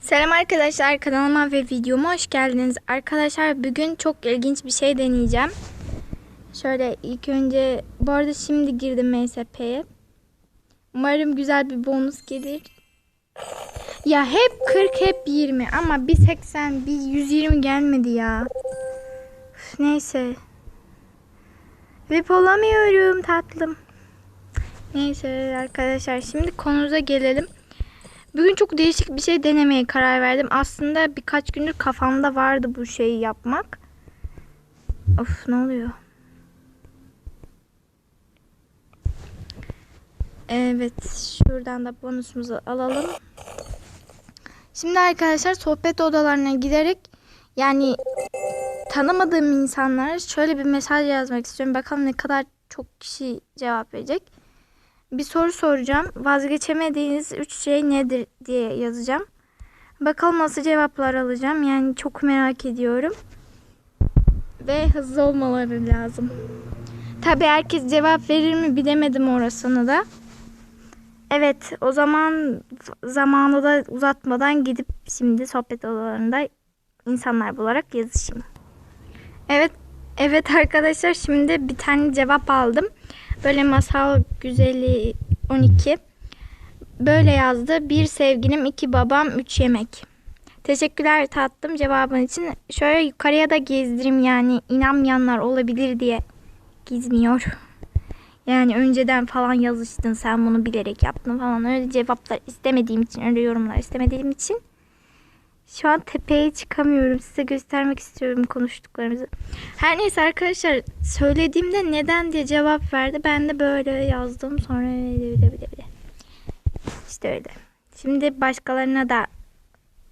Selam arkadaşlar kanalıma ve videoma hoş geldiniz. Arkadaşlar bugün çok ilginç bir şey deneyeceğim. Şöyle ilk önce bu arada şimdi girdim MSP'ye. Umarım güzel bir bonus gelir. Ya hep 40 hep 20 ama bir 80 bir 120 gelmedi ya. Üf, neyse. VIP olamıyorum tatlım. Neyse arkadaşlar şimdi konumuza gelelim. Bugün çok değişik bir şey denemeye karar verdim. Aslında birkaç gündür kafamda vardı bu şeyi yapmak. Of ne oluyor? Evet şuradan da bonusumuzu alalım. Şimdi arkadaşlar sohbet odalarına giderek yani tanımadığım insanlara şöyle bir mesaj yazmak istiyorum. Bakalım ne kadar çok kişi cevap verecek bir soru soracağım. Vazgeçemediğiniz üç şey nedir diye yazacağım. Bakalım nasıl cevaplar alacağım. Yani çok merak ediyorum. Ve hızlı olmaları lazım. Tabi herkes cevap verir mi bilemedim orasını da. Evet o zaman zamanı da uzatmadan gidip şimdi sohbet odalarında insanlar bularak yazışayım. Evet evet arkadaşlar şimdi bir tane cevap aldım. Böyle masal güzeli 12. Böyle yazdı. Bir sevgilim, iki babam, üç yemek. Teşekkürler tatlım cevabın için. Şöyle yukarıya da gezdireyim yani inanmayanlar olabilir diye gizmiyor. Yani önceden falan yazıştın sen bunu bilerek yaptın falan öyle cevaplar istemediğim için öyle yorumlar istemediğim için şu an tepeye çıkamıyorum. Size göstermek istiyorum konuştuklarımızı. Her neyse arkadaşlar söylediğimde neden diye cevap verdi. Ben de böyle yazdım. Sonra bile bile bile. İşte öyle. Şimdi başkalarına da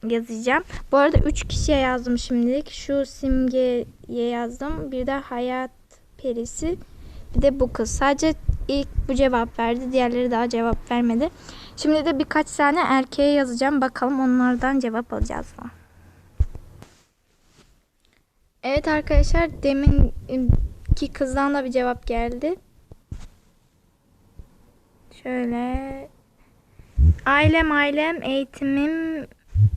yazacağım. Bu arada 3 kişiye yazdım şimdilik. Şu simgeye yazdım. Bir de hayat perisi. Bir de bu kız. Sadece ilk bu cevap verdi. Diğerleri daha cevap vermedi. Şimdi de birkaç tane erkeğe yazacağım. Bakalım onlardan cevap alacağız mı? Evet arkadaşlar demin ki kızdan da bir cevap geldi. Şöyle ailem ailem eğitimim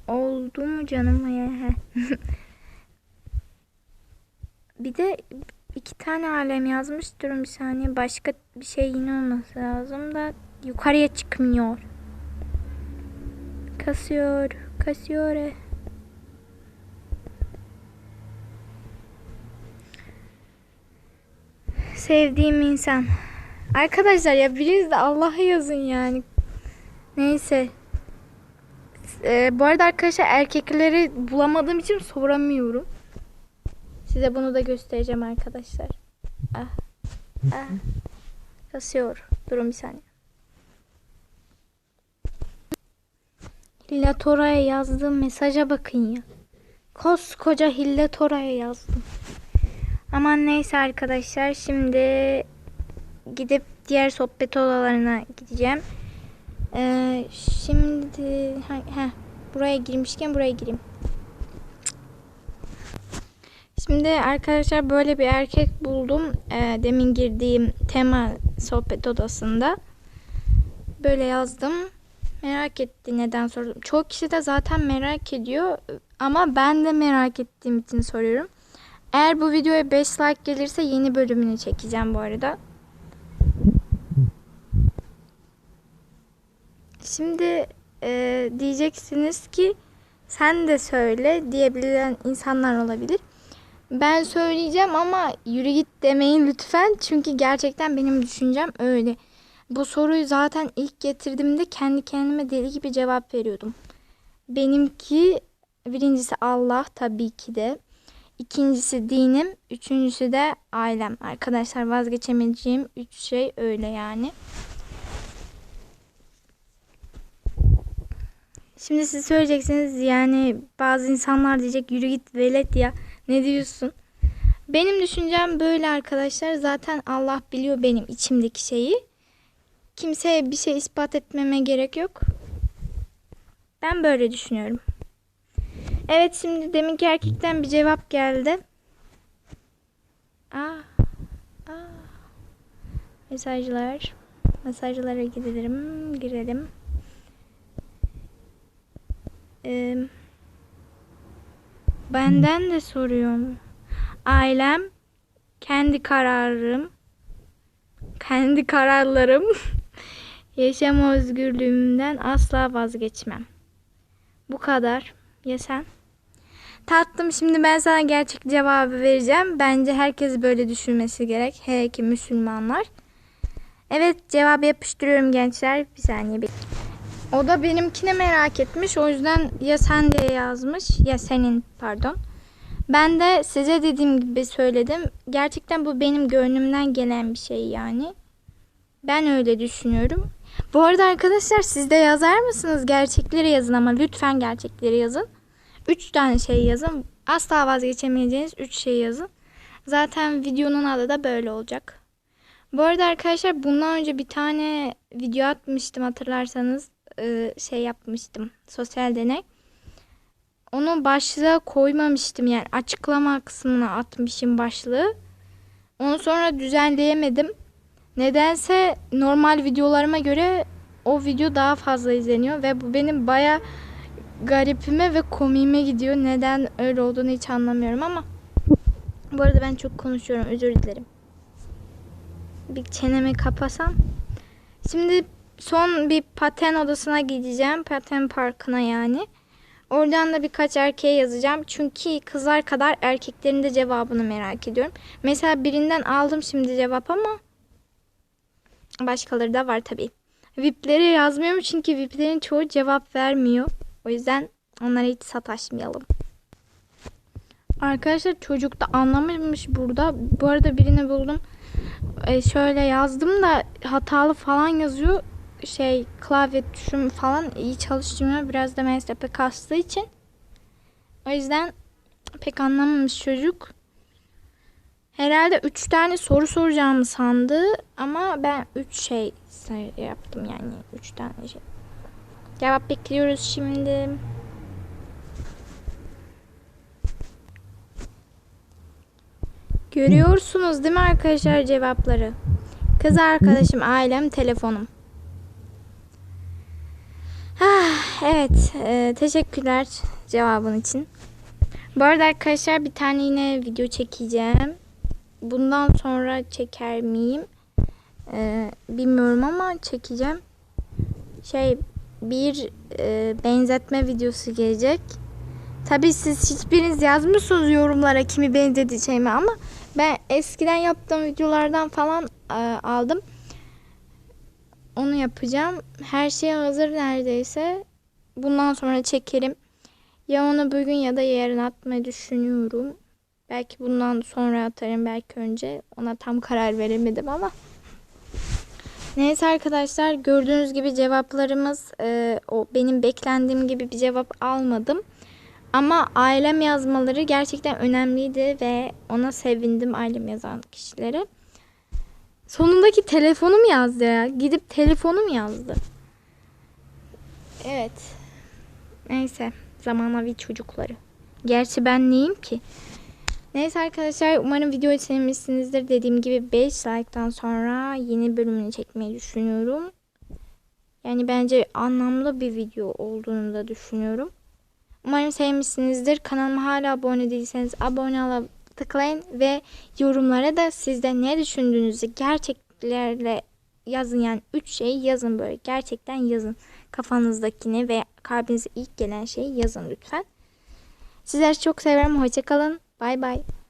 oldu mu canım? bir de iki tane alem yazmış. Durun bir saniye. Başka bir şey yine olması lazım da yukarıya çıkmıyor. Kasıyor. Kasıyor. Sevdiğim insan. Arkadaşlar ya biriniz de Allah'a yazın yani. Neyse. Ee, bu arada arkadaşlar erkekleri bulamadığım için soramıyorum. Size bunu da göstereceğim arkadaşlar. Ah. Ah. Kasıyor. Durun bir saniye. Hillatora'ya yazdığım mesaja bakın ya. Koskoca Hillatora'ya yazdım. Aman neyse arkadaşlar şimdi gidip diğer sohbet odalarına gideceğim. Ee, şimdi heh, buraya girmişken buraya gireyim. Şimdi arkadaşlar böyle bir erkek buldum. Ee, demin girdiğim tema sohbet odasında. Böyle yazdım. Merak etti neden sordum. Çok kişi de zaten merak ediyor. Ama ben de merak ettiğim için soruyorum. Eğer bu videoya 5 like gelirse yeni bölümünü çekeceğim bu arada. Şimdi e, diyeceksiniz ki sen de söyle diyebilen insanlar olabilir. Ben söyleyeceğim ama yürü git demeyin lütfen. Çünkü gerçekten benim düşüncem öyle. Bu soruyu zaten ilk getirdiğimde kendi kendime deli gibi cevap veriyordum. Benimki birincisi Allah tabii ki de. İkincisi dinim, üçüncüsü de ailem. Arkadaşlar vazgeçemeyeceğim üç şey öyle yani. Şimdi siz söyleyeceksiniz yani bazı insanlar diyecek yürü git velet ya ne diyorsun? Benim düşüncem böyle arkadaşlar. Zaten Allah biliyor benim içimdeki şeyi. Kimseye bir şey ispat etmeme gerek yok. Ben böyle düşünüyorum. Evet şimdi deminki erkekten bir cevap geldi. Aa, aa. Mesajlar. Mesajlara girelim. Girelim. Ee, benden de soruyorum. Ailem, kendi kararım, kendi kararlarım, yaşam özgürlüğümden asla vazgeçmem. Bu kadar. Ya sen? Tatlım şimdi ben sana gerçek cevabı vereceğim. Bence herkes böyle düşünmesi gerek. Hele ki Müslümanlar. Evet cevabı yapıştırıyorum gençler. Bir saniye bekleyin. O da benimkini merak etmiş. O yüzden ya sen diye yazmış ya senin pardon. Ben de size dediğim gibi söyledim. Gerçekten bu benim gönlümden gelen bir şey yani. Ben öyle düşünüyorum. Bu arada arkadaşlar siz de yazar mısınız? Gerçekleri yazın ama lütfen gerçekleri yazın. Üç tane şey yazın. Asla vazgeçemeyeceğiniz üç şey yazın. Zaten videonun adı da böyle olacak. Bu arada arkadaşlar bundan önce bir tane video atmıştım hatırlarsanız. Ee, şey yapmıştım. Sosyal deney. Onu başlığa koymamıştım yani açıklama kısmına atmışım başlığı. Onu sonra düzenleyemedim. Nedense normal videolarıma göre o video daha fazla izleniyor ve bu benim baya garipime ve komiğime gidiyor. Neden öyle olduğunu hiç anlamıyorum ama bu arada ben çok konuşuyorum özür dilerim. Bir çenemi kapasam. Şimdi son bir paten odasına gideceğim. Paten parkına yani. Oradan da birkaç erkeğe yazacağım. Çünkü kızlar kadar erkeklerin de cevabını merak ediyorum. Mesela birinden aldım şimdi cevap ama başkaları da var tabii. VIP'lere yazmıyorum çünkü VIP'lerin çoğu cevap vermiyor. O yüzden onlara hiç sataşmayalım. Arkadaşlar çocuk da anlamamış burada. Bu arada birini buldum. Ee, şöyle yazdım da hatalı falan yazıyor. Şey klavye tuşum falan iyi çalışmıyor. Biraz da MSP kastığı için. O yüzden pek anlamamış çocuk. Herhalde 3 tane soru soracağımı sandı ama ben 3 şey yaptım yani 3 tane şey. Cevap bekliyoruz şimdi. Görüyorsunuz değil mi arkadaşlar cevapları? Kız arkadaşım, ailem, telefonum. Ah, evet, e, teşekkürler cevabın için. Bu arada arkadaşlar bir tane yine video çekeceğim. Bundan sonra çeker miyim? E, bilmiyorum ama çekeceğim. Şey bir e, benzetme videosu gelecek. Tabii siz hiçbiriniz yazmıyorsunuz yorumlara kimi benzeteceğimi ama ben eskiden yaptığım videolardan falan e, aldım. Onu yapacağım. Her şey hazır neredeyse. Bundan sonra çekerim. Ya onu bugün ya da yarın atmayı düşünüyorum. Belki bundan sonra atarım belki önce. Ona tam karar veremedim ama. Neyse arkadaşlar gördüğünüz gibi cevaplarımız e, o benim beklendiğim gibi bir cevap almadım. Ama ailem yazmaları gerçekten önemliydi ve ona sevindim ailem yazan kişilere. Sonundaki telefonum yazdı ya. Gidip telefonum yazdı. Evet. Neyse. Zamanavi çocukları. Gerçi ben neyim ki? Neyse arkadaşlar umarım videoyu sevmişsinizdir. Dediğim gibi 5 like'tan sonra yeni bölümünü çekmeyi düşünüyorum. Yani bence anlamlı bir video olduğunu da düşünüyorum. Umarım sevmişsinizdir. Kanalıma hala abone değilseniz abone olup tıklayın ve yorumlara da sizde ne düşündüğünüzü gerçeklerle yazın. Yani 3 şeyi yazın böyle. Gerçekten yazın. Kafanızdakini ve kalbinize ilk gelen şeyi yazın lütfen. Sizleri çok severim. Hoşçakalın. Bay bay.